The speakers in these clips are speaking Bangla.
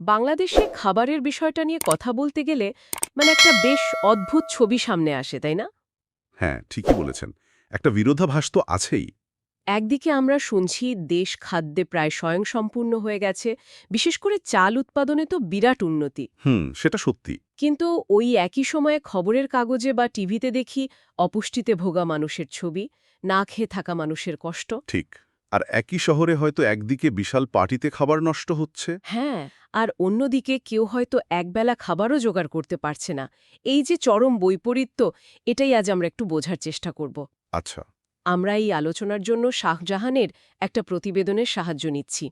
বাংলাদেশে খাবারের বিষয়টা নিয়ে কথা বলতে গেলে মানে একটা বেশ অদ্ভুত ছবি সামনে আসে তাই না? হ্যাঁ ঠিকই বলেছেন। একটা বিরোধাভাস তো আছেই। একদিকে আমরা শুনছি দেশ খাদ্যে প্রায় স্বয়ংসম্পূর্ণ হয়ে গেছে বিশেষ করে চাল উৎপাদনে তো বিরাট উন্নতি। হুম সেটা সত্যি। কিন্তু ওই একই সময়ে খবরের কাগজে বা টিভিতে দেখি অপুষ্টিতে ভোগা মানুষের ছবি না খেয়ে থাকা মানুষের কষ্ট। ঠিক। আর একই শহরে হয়তো একদিকে বিশাল পার্টিতে খাবার নষ্ট হচ্ছে। হ্যাঁ আর অন্যদিকে কেউ হয়তো একবেলা খাবারও জোগাড় করতে পারছে না। এই যে চরম বৈপরীত্য এটাই আজ আমরা একটু বোঝার চেষ্টা করব। আচ্ছা। আমরা এই আলোচনার জন্য শাহজাহানের একটা প্রতিবেদনের সাহায্য নিচ্ছি।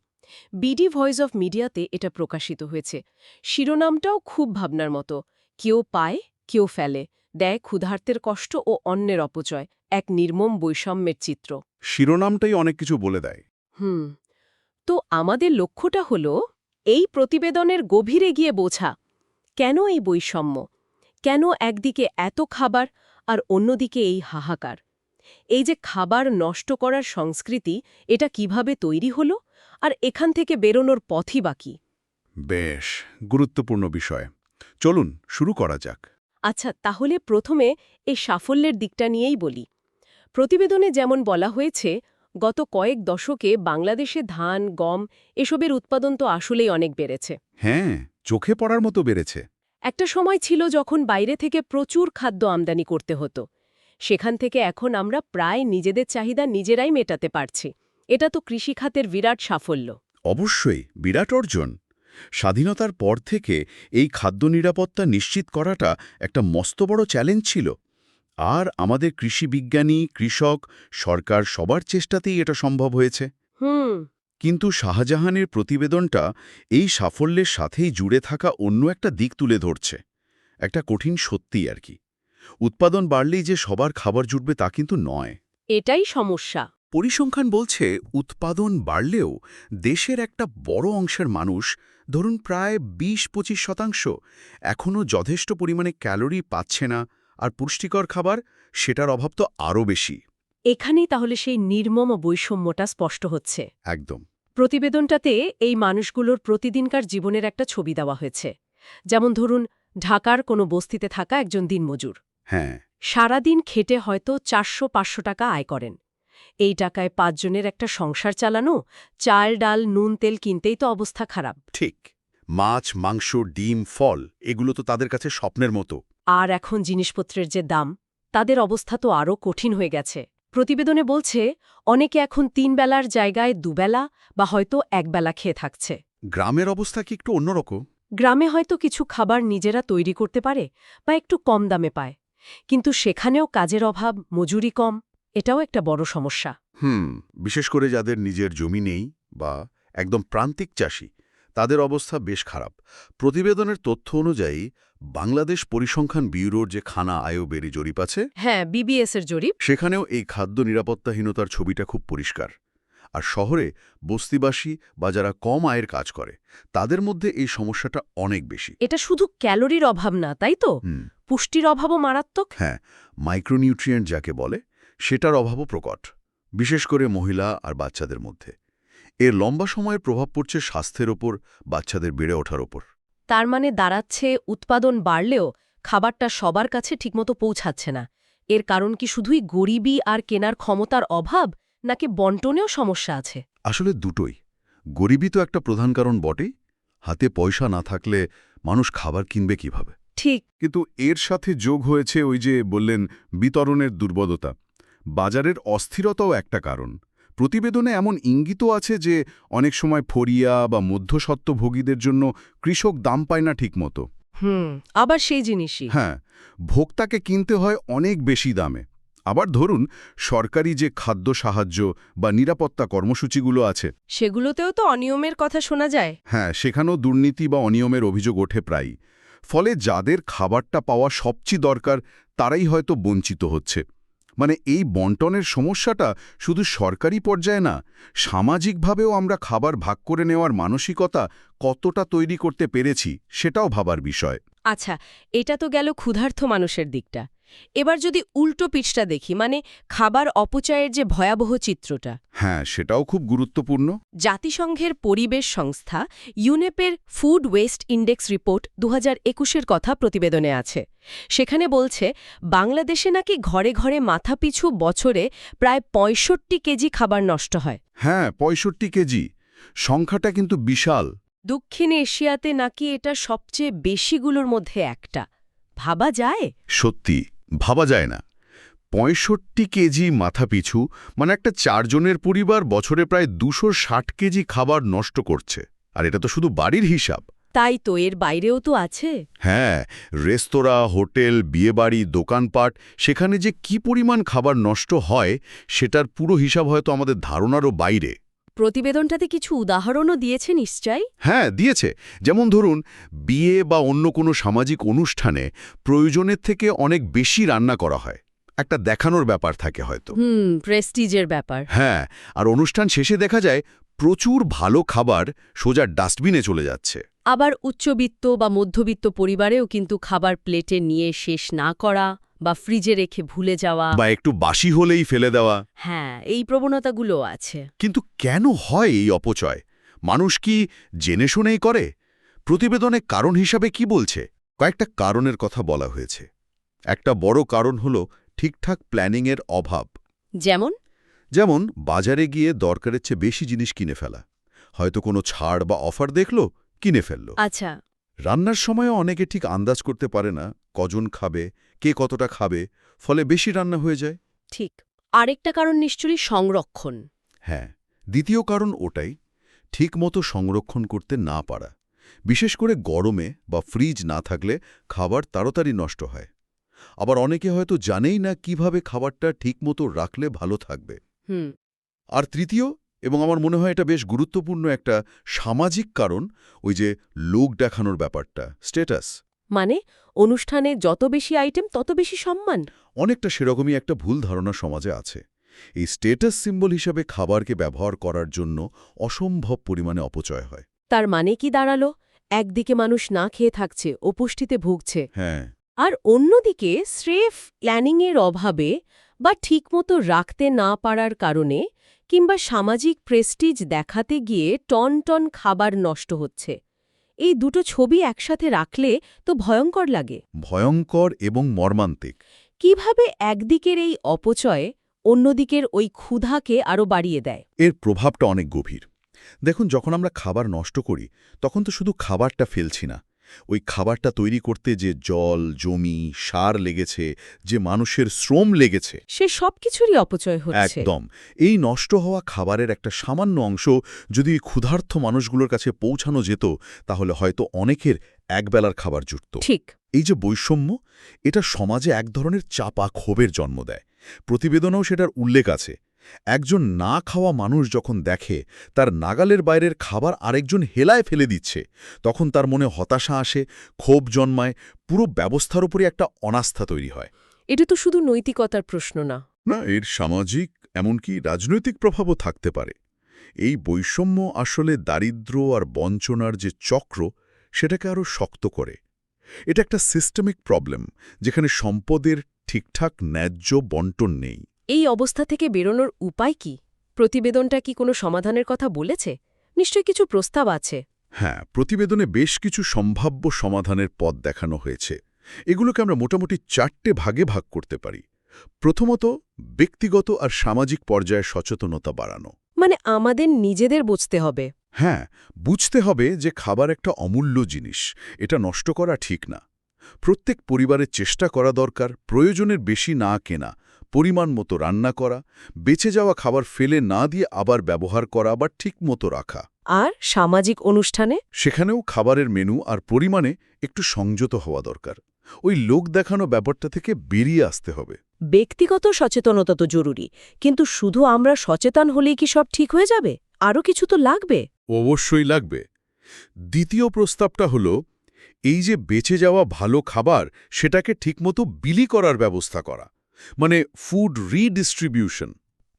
বিডি ভয়েস অফ মিডিয়াতে এটা প্রকাশিত হয়েছে। শিরোনামটাও খুব ভাবনার মতো। কেউ পায় কেউ ফেলে দেয় ক্ষুধার্তের কষ্ট ও অন্যের অপচয় এক নির্মম বৈষম্যের চিত্র। শিরোনামটাই অনেক কিছু বলে দেয়। হুম। তো আমাদের লক্ষ্যটা হল এই প্রতিবেদনের গভীরে গিয়ে বোঝা কেন এই বৈষম্য? কেন একদিকে এত খাবার আর অন্যদিকে এই হাহাকার? এই যে খাবার নষ্ট করার সংস্কৃতি এটা কীভাবে তৈরি হলো? আর এখান থেকে বেরোনোর পথই বাকি বেশ গুরুত্বপূর্ণ বিষয়। চলুন শুরু করা যাক। আচ্ছা তাহলে প্রথমে এই সাফল্যের দিকটা নিয়েই বলি। প্রতিবেদনে যেমন বলা হয়েছে গত কয়েক দশকে বাংলাদেশে ধান গম এসবের উৎপাদন তো আসলেই অনেক বেড়েছে। হ্যাঁ চোখে পড়ার মতো বেড়েছে। একটা সময় ছিল যখন বাইরে থেকে প্রচুর খাদ্য আমদানি করতে হতো। সেখান থেকে এখন আমরা প্রায় নিজেদের চাহিদা নিজেরাই মেটাতে পারছি। এটা তো কৃষিখাতের বিরাট সাফল্য। অবশ্যই বিরাট অর্জন। স্বাধীনতার পর থেকে এই খাদ্য নিরাপত্তা নিশ্চিত করাটা একটা মস্ত বড় চ্যালেঞ্জ ছিল। আর আমাদের কৃষি বিজ্ঞানী কৃষক সরকার সবার চেষ্টাতেই এটা সম্ভব হয়েছে। হুম। কিন্তু শাহজাহানের প্রতিবেদনটা এই সাফল্যের সাথেই জুড়ে থাকা অন্য একটা দিক তুলে ধরছে। একটা কঠিন সত্যি আর কি। উৎপাদন বাড়লেই যে সবার খাবার জুটবে তা কিন্তু নয়। এটাই সমস্যা। পরিসংখ্যান বলছে উৎপাদন বাড়লেও দেশের একটা বড় অংশের মানুষ ধরুন প্রায় ২০ শতাংশ এখনও যথেষ্ট পরিমাণে ক্যালোরি পাচ্ছে না আর পুষ্টিকর খাবার সেটার অভাব তো আরও বেশি। এখানেই তাহলে সেই নির্মম বৈষম্যটা স্পষ্ট হচ্ছে। একদম। প্রতিবেদনটাতে এই মানুষগুলোর প্রতিদিনকার জীবনের একটা ছবি দেওয়া হয়েছে। যেমন ধরুন ঢাকার কোনো বস্তিতে থাকা একজন দিনমজুর। হ্যাঁ। সারাদিন খেটে হয়তো চারশো পাঁচশো টাকা আয় করেন। এই টাকায় পাঁচজনের একটা সংসার চালানো চাল ডাল নুন তেল কিনতেই তো অবস্থা খারাপ। ঠিক। মাছ মাংস ডিম ফল এগুলো তো তাদের কাছে স্বপ্নের মতো। আর এখন জিনিসপত্রের যে দাম তাদের অবস্থা তো আরও কঠিন হয়ে গেছে। প্রতিবেদনে বলছে অনেকে এখন তিন বেলার জায়গায় দুবেলা বা হয়তো একবেলা খেয়ে থাকছে। গ্রামের অবস্থা কি একটু অন্যরকম? গ্রামে হয়তো কিছু খাবার নিজেরা তৈরি করতে পারে বা একটু কম দামে পায়। কিন্তু সেখানেও কাজের অভাব মজুরি কম এটাও একটা বড় সমস্যা। হুম বিশেষ করে যাদের নিজের জমি নেই বা একদম প্রান্তিক চাষি তাদের অবস্থা বেশ খারাপ। প্রতিবেদনের তথ্য অনুযায়ী বাংলাদেশ পরিসংখ্যান ব্যুরোর যে খানা আয় বেরি জরিপ আছে হ্যাঁ বিবিএস এর জরিপ। সেখানেও এই খাদ্য নিরাপত্তাহীনতার ছবিটা খুব পরিষ্কার। আর শহরে বস্তিবাসী বা যারা কম আয়ের কাজ করে তাদের মধ্যে এই সমস্যাটা অনেক বেশি। এটা শুধু ক্যালোরির অভাব না তাই তো? পুষ্টির অভাবও মারাত্মক? হ্যাঁ মাইক্রোনিউট্রিয়েন্ট যাকে বলে সেটার অভাবও প্রকট বিশেষ করে মহিলা আর বাচ্চাদের মধ্যে। এর লম্বা সময়ের প্রভাব পড়ছে স্বাস্থ্যের ওপর বাচ্চাদের বেড়ে ওঠার ওপর। তার মানে দাঁড়াচ্ছে উৎপাদন বাড়লেও খাবারটা সবার কাছে ঠিকমতো পৌঁছাচ্ছে না। এর কারণ কি শুধুই গরিবই আর কেনার ক্ষমতার অভাব নাকি বন্টনেও সমস্যা আছে? আসলে দুটোই। গরিবই তো একটা প্রধান কারণ বটে হাতে পয়সা না থাকলে মানুষ খাবার কিনবে কীভাবে? ঠিক। কিন্তু এর সাথে যোগ হয়েছে ওই যে বললেন বিতরণের দুর্বলতা। বাজারের অস্থিরতাও একটা কারণ। প্রতিবেদনে এমন ইঙ্গিতও আছে যে অনেক সময় ফরিয়া বা মধ্যস্বত্বভোগীদের জন্য কৃষক দাম পায় না ঠিকমতো। হুম আবার সেই জিনিসই। হ্যাঁ ভোক্তাকে কিনতে হয় অনেক বেশি দামে। আবার ধরুন সরকারি যে খাদ্য সাহায্য বা নিরাপত্তা কর্মসূচিগুলো আছে। সেগুলোতেও তো অনিয়মের কথা শোনা যায়। হ্যাঁ সেখানেও দুর্নীতি বা অনিয়মের অভিযোগ ওঠে প্রায় ফলে যাদের খাবারটা পাওয়া সবচেয়ে দরকার তারাই হয়তো বঞ্চিত হচ্ছে। মানে এই বন্টনের সমস্যাটা শুধু সরকারি পর্যায়ে না, সামাজিকভাবেও আমরা খাবার ভাগ করে নেওয়ার মানসিকতা কতটা তৈরি করতে পেরেছি সেটাও ভাবার বিষয়। আচ্ছা এটা তো গেল ক্ষুধার্থ মানুষের দিকটা। এবার যদি উল্টো পিঠটা দেখি মানে খাবার অপচয়ের যে ভয়াবহ চিত্রটা। হ্যাঁ সেটাও খুব গুরুত্বপূর্ণ। জাতিসংঘের পরিবেশ সংস্থা ইউনেপের ফুড ওয়েস্ট ইন্ডেক্স রিপোর্ট দু হাজার একুশের কথা প্রতিবেদনে আছে। সেখানে বলছে বাংলাদেশে নাকি ঘরে ঘরে মাথাপিছু বছরে প্রায় পঁয়ষট্টি কেজি খাবার নষ্ট হয়। হ্যাঁ পঁয়ষট্টি কেজি। সংখ্যাটা কিন্তু বিশাল। দক্ষিণ এশিয়াতে নাকি এটা সবচেয়ে বেশিগুলোর মধ্যে একটা। ভাবা যায়? সত্যি। ভাবা যায় না। পঁয়ষট্টি কেজি মাথাপিছু মানে একটা চারজনের পরিবার বছরে প্রায় দুশো ষাট কেজি খাবার নষ্ট করছে। আর এটা তো শুধু বাড়ির হিসাব। তাই তো এর বাইরেও তো আছে। হ্যাঁ রেস্তোরাঁ হোটেল বিয়েবাড়ি দোকানপাট সেখানে যে কি পরিমাণ খাবার নষ্ট হয় সেটার পুরো হিসাব হয়তো আমাদের ধারণারও বাইরে। প্রতিবেদনটাতে কিছু উদাহরণও দিয়েছে নিশ্চয়? হ্যাঁ দিয়েছে। যেমন ধরুন বিয়ে বা অন্য কোনো সামাজিক অনুষ্ঠানে প্রয়োজনের থেকে অনেক বেশি রান্না করা হয়। একটা দেখানোর ব্যাপার থাকে হয়তো। হুম প্রেস্টিজের ব্যাপার। হ্যাঁ আর অনুষ্ঠান শেষে দেখা যায় প্রচুর ভালো খাবার সোজা ডাস্টবিনে চলে যাচ্ছে। আবার উচ্চবিত্ত বা মধ্যবিত্ত পরিবারেও কিন্তু খাবার প্লেটে নিয়ে শেষ না করা বা ফ্রিজে রেখে ভুলে যাওয়া। বা একটু বাসি হলেই ফেলে দেওয়া। হ্যাঁ এই প্রবণতাগুলো আছে। কিন্তু কেন হয় এই অপচয়? মানুষ কি জেনে শুনেই করে? প্রতিবেদনে কারণ হিসাবে কি বলছে? কয়েকটা কারণের কথা বলা হয়েছে। একটা বড় কারণ হল ঠিকঠাক প্ল্যানিংয়ের অভাব। যেমন? যেমন বাজারে গিয়ে দরকারের চেয়ে বেশি জিনিস কিনে ফেলা। হয়তো কোনো ছাড় বা অফার দেখল? কিনে ফেলল। আচ্ছা। রান্নার সময়ও অনেকে ঠিক আন্দাজ করতে পারে না কজন খাবে কে কতটা খাবে ফলে বেশি রান্না হয়ে যায়। ঠিক। আরেকটা কারণ নিশ্চয়ই সংরক্ষণ। হ্যাঁ দ্বিতীয় কারণ ওটাই ঠিকমতো সংরক্ষণ করতে না পারা। বিশেষ করে গরমে বা ফ্রিজ না থাকলে খাবার তাড়াতাড়ি নষ্ট হয়। আবার অনেকে হয়তো জানেই না কীভাবে খাবারটা ঠিকমতো রাখলে ভালো থাকবে। হুম। আর তৃতীয় এবং আমার মনে হয় এটা বেশ গুরুত্বপূর্ণ একটা সামাজিক কারণ ওই যে লোক দেখানোর ব্যাপারটা স্টেটাস মানে অনুষ্ঠানে যত বেশি আইটেম তত বেশি সম্মান? অনেকটা সেরকমই একটা ভুল ধারণা সমাজে আছে। এই স্টেটাস সিম্বল হিসাবে খাবারকে ব্যবহার করার জন্য অসম্ভব পরিমাণে অপচয় হয়। তার মানে কি দাঁড়াল? একদিকে মানুষ না খেয়ে থাকছে অপুষ্টিতে ভুগছে। হ্যাঁ। আর অন্যদিকে স্রেফ প্ল্যানিংয়ের অভাবে বা ঠিকমতো রাখতে না পারার কারণে কিংবা সামাজিক প্রেস্টিজ দেখাতে গিয়ে টন টন খাবার নষ্ট হচ্ছে। এই দুটো ছবি একসাথে রাখলে তো ভয়ঙ্কর লাগে। ভয়ঙ্কর এবং মর্মান্তিক। কীভাবে একদিকের এই অপচয় অন্যদিকের ওই ক্ষুধাকে আরও বাড়িয়ে দেয়? এর প্রভাবটা অনেক গভীর। দেখুন যখন আমরা খাবার নষ্ট করি তখন তো শুধু খাবারটা ফেলছি না ওই খাবারটা তৈরি করতে যে জল জমি সার লেগেছে যে মানুষের শ্রম লেগেছে সে সব কিছুরই অপচয় হচ্ছে। একদম। এই নষ্ট হওয়া খাবারের একটা সামান্য অংশ যদি ক্ষুধার্থ মানুষগুলোর কাছে পৌঁছানো যেত তাহলে হয়তো অনেকের একবেলার খাবার জুটত। ঠিক। এই যে বৈষম্য এটা সমাজে এক ধরনের চাপা ক্ষোভের জন্ম দেয়। প্রতিবেদনেও সেটার উল্লেখ আছে। একজন না খাওয়া মানুষ যখন দেখে তার নাগালের বাইরের খাবার আরেকজন হেলায় ফেলে দিচ্ছে তখন তার মনে হতাশা আসে ক্ষোভ জন্মায় পুরো ব্যবস্থার উপরে একটা অনাস্থা তৈরি হয়। এটা তো শুধু নৈতিকতার প্রশ্ন না। না এর সামাজিক এমনকি রাজনৈতিক প্রভাবও থাকতে পারে। এই বৈষম্য আসলে দারিদ্র্য আর বঞ্চনার যে চক্র সেটাকে আরও শক্ত করে। এটা একটা সিস্টেমিক প্রবলেম যেখানে সম্পদের ঠিকঠাক ন্যায্য বন্টন নেই। এই অবস্থা থেকে বেরোনোর উপায় কি? প্রতিবেদনটা কি কোনো সমাধানের কথা বলেছে? নিশ্চয় কিছু প্রস্তাব আছে। হ্যাঁ প্রতিবেদনে বেশ কিছু সম্ভাব্য সমাধানের পথ দেখানো হয়েছে। এগুলোকে আমরা মোটামুটি চারটে ভাগে ভাগ করতে পারি। প্রথমত ব্যক্তিগত আর সামাজিক পর্যায়ে সচেতনতা বাড়ানো। মানে আমাদের নিজেদের বুঝতে হবে। হ্যাঁ বুঝতে হবে যে খাবার একটা অমূল্য জিনিস এটা নষ্ট করা ঠিক না। প্রত্যেক পরিবারের চেষ্টা করা দরকার প্রয়োজনের বেশি না কেনা পরিমাণ মতো রান্না করা বেঁচে যাওয়া খাবার ফেলে না দিয়ে আবার ব্যবহার করা বা ঠিক মতো রাখা। আর সামাজিক অনুষ্ঠানে? সেখানেও খাবারের মেনু আর পরিমাণে একটু সংযত হওয়া দরকার। ওই লোক দেখানো ব্যাপারটা থেকে বেরিয়ে আসতে হবে। ব্যক্তিগত সচেতনতা তো জরুরি কিন্তু শুধু আমরা সচেতন হলেই কি সব ঠিক হয়ে যাবে? আরও কিছু তো লাগবে। অবশ্যই লাগবে। দ্বিতীয় প্রস্তাবটা হল এই যে বেঁচে যাওয়া ভালো খাবার সেটাকে ঠিকমতো বিলি করার ব্যবস্থা করা। মানে ফুড রিডিস্ট্রিবিউশন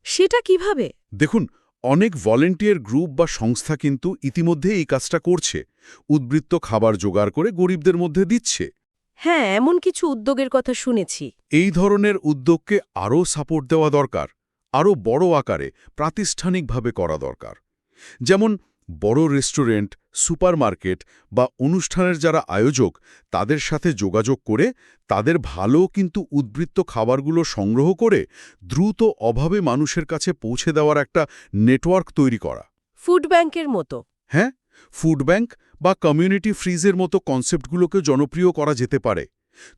সেটা কীভাবে? দেখুন অনেক ভলেন্টিয়ার গ্রুপ বা সংস্থা কিন্তু ইতিমধ্যে এই কাজটা করছে। উদ্বৃত্ত খাবার জোগাড় করে গরিবদের মধ্যে দিচ্ছে। হ্যাঁ এমন কিছু উদ্যোগের কথা শুনেছি। এই ধরনের উদ্যোগকে আরও সাপোর্ট দেওয়া দরকার আরও বড় আকারে প্রাতিষ্ঠানিকভাবে করা দরকার। যেমন বড় রেস্টুরেন্ট সুপারমার্কেট বা অনুষ্ঠানের যারা আয়োজক তাদের সাথে যোগাযোগ করে তাদের ভালো কিন্তু উদ্বৃত্ত খাবারগুলো সংগ্রহ করে দ্রুত অভাবে মানুষের কাছে পৌঁছে দেওয়ার একটা নেটওয়ার্ক তৈরি করা। ফুড ব্যাংকের মতো। হ্যাঁ ফুড ব্যাংক বা কমিউনিটি ফ্রিজের মতো কনসেপ্টগুলোকে জনপ্রিয় করা যেতে পারে।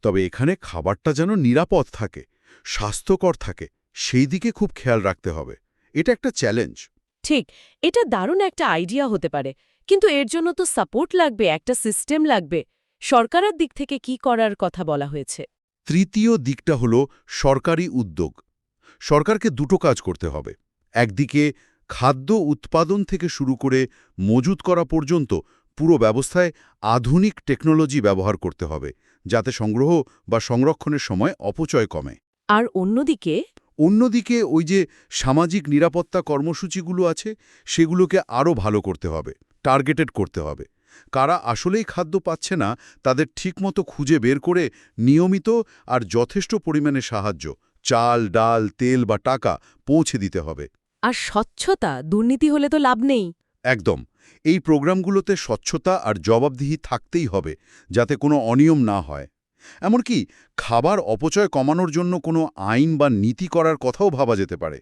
তবে এখানে খাবারটা যেন নিরাপদ থাকে স্বাস্থ্যকর থাকে সেই দিকে খুব খেয়াল রাখতে হবে। এটা একটা চ্যালেঞ্জ। ঠিক এটা দারুণ একটা আইডিয়া হতে পারে। কিন্তু এর জন্য তো সাপোর্ট লাগবে একটা সিস্টেম লাগবে। সরকারের দিক থেকে কি করার কথা বলা হয়েছে? তৃতীয় দিকটা হল সরকারি উদ্যোগ। সরকারকে দুটো কাজ করতে হবে। একদিকে খাদ্য উৎপাদন থেকে শুরু করে মজুত করা পর্যন্ত পুরো ব্যবস্থায় আধুনিক টেকনোলজি ব্যবহার করতে হবে যাতে সংগ্রহ বা সংরক্ষণের সময় অপচয় কমে। আর অন্যদিকে অন্যদিকে ওই যে সামাজিক নিরাপত্তা কর্মসূচিগুলো আছে সেগুলোকে আরও ভালো করতে হবে টার্গেটেড করতে হবে। কারা আসলেই খাদ্য পাচ্ছে না তাদের ঠিকমতো খুঁজে বের করে নিয়মিত আর যথেষ্ট পরিমাণে সাহায্য চাল ডাল তেল বা টাকা পৌঁছে দিতে হবে। আর স্বচ্ছতা দুর্নীতি হলে তো লাভ নেই। একদম। এই প্রোগ্রামগুলোতে স্বচ্ছতা আর জবাবদিহি থাকতেই হবে যাতে কোনো অনিয়ম না হয়। এমনকি খাবার অপচয় কমানোর জন্য কোনো আইন বা নীতি করার কথাও ভাবা যেতে পারে।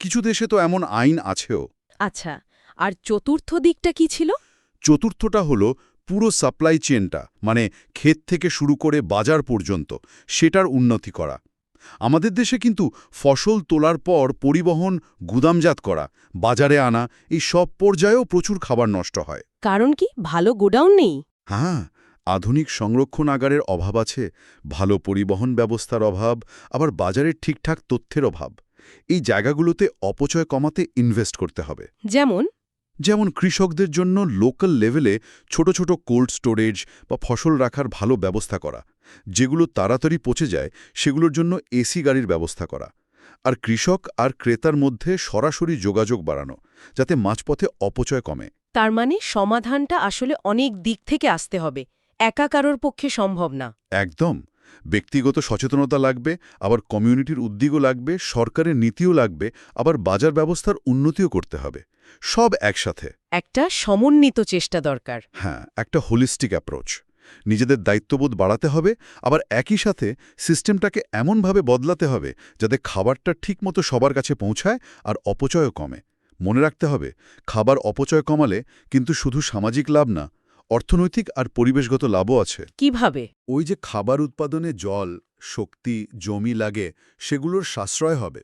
কিছু দেশে তো এমন আইন আছেও। আচ্ছা আর চতুর্থ দিকটা কি ছিল? চতুর্থটা হলো পুরো সাপ্লাই চেনটা মানে ক্ষেত থেকে শুরু করে বাজার পর্যন্ত সেটার উন্নতি করা। আমাদের দেশে কিন্তু ফসল তোলার পর পরিবহন গুদামজাত করা বাজারে আনা এই সব পর্যায়েও প্রচুর খাবার নষ্ট হয়। কারণ কি? ভালো গোডাউন নেই? হ্যাঁ আধুনিক সংরক্ষণাগারের অভাব আছে ভালো পরিবহন ব্যবস্থার অভাব আবার বাজারের ঠিকঠাক তথ্যের অভাব। এই জায়গাগুলোতে অপচয় কমাতে ইনভেস্ট করতে হবে। যেমন? যেমন কৃষকদের জন্য লোকাল লেভেলে ছোট ছোট কোল্ড স্টোরেজ বা ফসল রাখার ভালো ব্যবস্থা করা যেগুলো তাড়াতাড়ি পচে যায় সেগুলোর জন্য এসি গাড়ির ব্যবস্থা করা। আর কৃষক আর ক্রেতার মধ্যে সরাসরি যোগাযোগ বাড়ানো যাতে মাঝপথে অপচয় কমে। তার মানে সমাধানটা আসলে অনেক দিক থেকে আসতে হবে। একা কারোর পক্ষে সম্ভব না। একদম। ব্যক্তিগত সচেতনতা লাগবে আবার কমিউনিটির উদ্যোগও লাগবে সরকারের নীতিও লাগবে আবার বাজার ব্যবস্থার উন্নতিও করতে হবে। সব একসাথে। একটা সমন্বিত চেষ্টা দরকার। হ্যাঁ একটা হোলিস্টিক অ্যাপ্রোচ নিজেদের দায়িত্ববোধ বাড়াতে হবে আবার একই সাথে সিস্টেমটাকে এমনভাবে বদলাতে হবে যাতে খাবারটা ঠিকমতো সবার কাছে পৌঁছায় আর অপচয়ও কমে। মনে রাখতে হবে খাবার অপচয় কমালে কিন্তু শুধু সামাজিক লাভ না অর্থনৈতিক আর পরিবেশগত লাভও আছে। কীভাবে? ওই যে খাবার উৎপাদনে জল শক্তি জমি লাগে সেগুলোর সাশ্রয় হবে।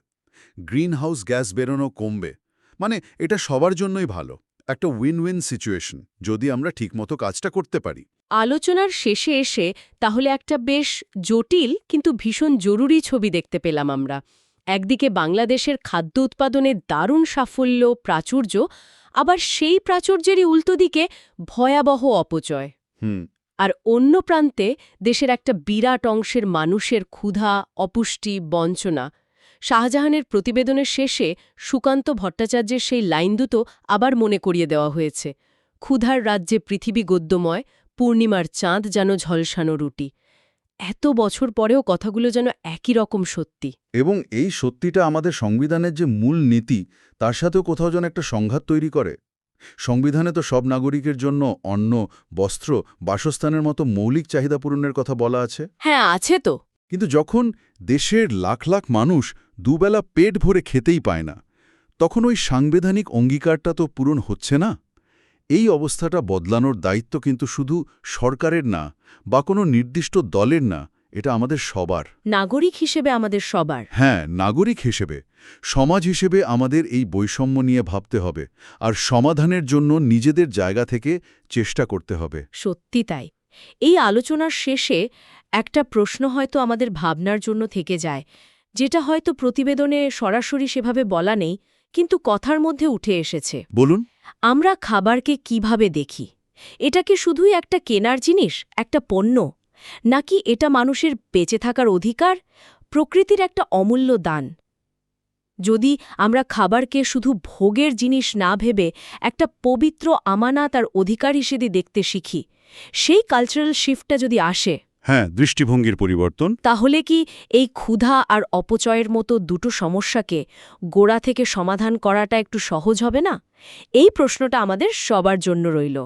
গ্রিনহাউস গ্যাস বেরোনো কমবে। মানে এটা সবার জন্যই ভালো। একটা উইন উইন সিচুয়েশন যদি আমরা ঠিকমতো কাজটা করতে পারি। আলোচনার শেষে এসে তাহলে একটা বেশ জটিল কিন্তু ভীষণ জরুরি ছবি দেখতে পেলাম আমরা। একদিকে বাংলাদেশের খাদ্য উৎপাদনের দারুণ সাফল্য প্রাচুর্য আবার সেই প্রাচুর্যেরই উল্টো দিকে ভয়াবহ অপচয়। হুম। আর অন্য প্রান্তে দেশের একটা বিরাট অংশের মানুষের ক্ষুধা অপুষ্টি বঞ্চনা। শাহজাহানের প্রতিবেদনের শেষে সুকান্ত ভট্টাচার্যের সেই লাইন দুটো আবার মনে করিয়ে দেওয়া হয়েছে। ক্ষুধার রাজ্যে পৃথিবী গদ্যময় পূর্ণিমার চাঁদ যেন ঝলসানো রুটি। এত বছর পরেও কথাগুলো যেন একই রকম সত্যি। এবং এই সত্যিটা আমাদের সংবিধানের যে মূল নীতি তার সাথেও কোথাও যেন একটা সংঘাত তৈরি করে। সংবিধানে তো সব নাগরিকের জন্য অন্ন বস্ত্র বাসস্থানের মতো মৌলিক চাহিদা পূরণের কথা বলা আছে। হ্যাঁ আছে তো। কিন্তু যখন দেশের লাখ লাখ মানুষ দুবেলা পেট ভরে খেতেই পায় না তখন ওই সাংবিধানিক অঙ্গীকারটা তো পূরণ হচ্ছে না? এই অবস্থাটা বদলানোর দায়িত্ব কিন্তু শুধু সরকারের না বা কোনো নির্দিষ্ট দলের না এটা আমাদের সবার। নাগরিক হিসেবে আমাদের সবার। হ্যাঁ নাগরিক হিসেবে। সমাজ হিসেবে আমাদের এই বৈষম্য নিয়ে ভাবতে হবে আর সমাধানের জন্য নিজেদের জায়গা থেকে চেষ্টা করতে হবে। সত্যি তাই। এই আলোচনার শেষে একটা প্রশ্ন হয়তো আমাদের ভাবনার জন্য থেকে যায় যেটা হয়তো প্রতিবেদনে সরাসরি সেভাবে বলা নেই কিন্তু কথার মধ্যে উঠে এসেছে। বলুন। আমরা খাবারকে কীভাবে দেখি? এটা কি শুধুই একটা কেনার জিনিস, একটা পণ্য? নাকি এটা মানুষের বেঁচে থাকার অধিকার, প্রকৃতির একটা অমূল্য দান? যদি আমরা খাবারকে শুধু ভোগের জিনিস না ভেবে একটা পবিত্র আমানাত আর অধিকার হিসেবে দেখতে শিখি, সেই কালচারাল শিফটটা যদি আসে হ্যাঁ দৃষ্টিভঙ্গির পরিবর্তন। তাহলে কি এই ক্ষুধা আর অপচয়ের মতো দুটো সমস্যাকে গোড়া থেকে সমাধান করাটা একটু সহজ হবে না? এই প্রশ্নটা আমাদের সবার জন্য রইল।